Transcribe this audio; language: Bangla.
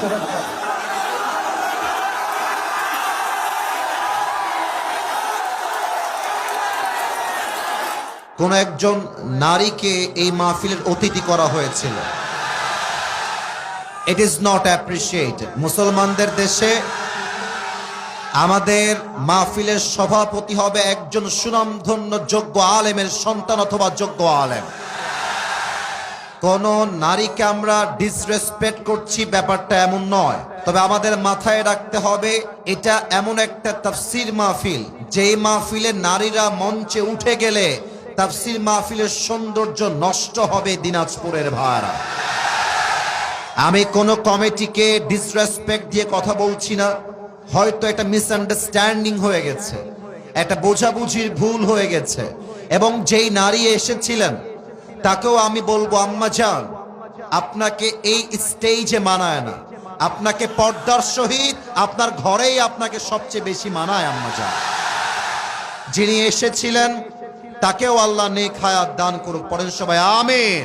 কোন একজন নারীকে এই মাহফিলের অতিথি করা হয়েছিল। ইট ইজ নট অ্যাপ্রিসিয়েট মুসলমানদের দেশে আমাদের মাহফিলের সভাপতি হবে একজন সুনামধন্য যোগ্য আলেমের সন্তান অথবা যোগ্য আলেম। কোন নারীকে আমরা ডিসরেসপেক্ট করছি, ব্যাপারটা এমন নয়। তবে আমাদের মাথায় রাখতে হবে, এটা এমন একটা তাফসির মাহফিল। যেই মাহফিলে নারীরা মঞ্চে উঠে গেলে তাফসির মাহফিলের সৌন্দর্য নষ্ট হবে দিনাজপুরের ভাড়া। আমি কোনো কমিটিকে ডিসরেসপেক্ট দিয়ে কথা বলছি না। হয়তো একটা মিসআন্ডারস্ট্যান্ডিং হয়ে গেছে। একটা বোঝাবুঝির ভুল হয়ে গেছে। এবং যেই নারী এসেছিলেন তাকেও আমি বলব, আম্মা যান আপনাকে এই স্টেজে মানায় না। আপনাকে পর্দার সহিত আপনার ঘরেই আপনাকে সবচেয়ে বেশি মানায়, আম্মা যান যিনি এসেছিলেন, তাকেও আল্লাহ নেক হায়াত দান করুক, পড়েন সবাই, আমিন।